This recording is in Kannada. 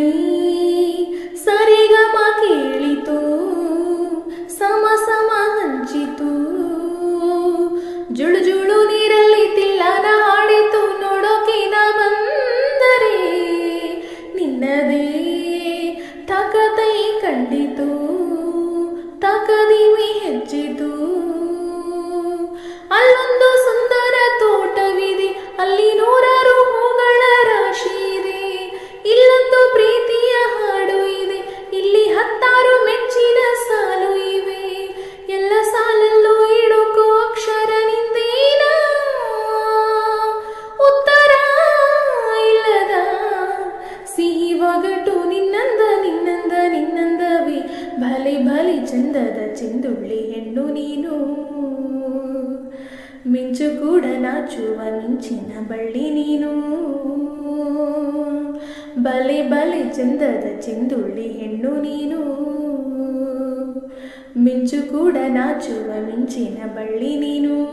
ಕೇಳಿ ಸರಿಗಮ ಕೇಳಿತು ಸಮ ಸಮ ಹಂಚಿತು ಜುಳು ಜುಳು ನೀರಲ್ಲಿ ತಿಲ್ಲನ ಹಾಡಿತು, ನೋಡೋಕಿನ ಬಂದರೆ ನಿನ್ನದೇ ತಾಕತೈ ಕಂಡಿತು. ನಿನ್ನಂದವೇ. ಬಲಿ ಬಲಿ ಚಂದದ ಚಿಂದುಳ್ಳಿ ಹೆಣ್ಣು ನೀನು. ಮಿಂಚು ಕೂಡ ನಾಚುವ ಮಿಂಚಿನ ಬಳ್ಳಿ ನೀನು. ಬಲಿ ಬಲಿ ಚಂದದ ಚಿಂದುಳ್ಳಿ ಹೆಣ್ಣು ನೀನು. ಮಿಂಚು ಕೂಡ ನಾಚುವ ಮಿಂಚಿನ ಬಳ್ಳಿ ನೀನು.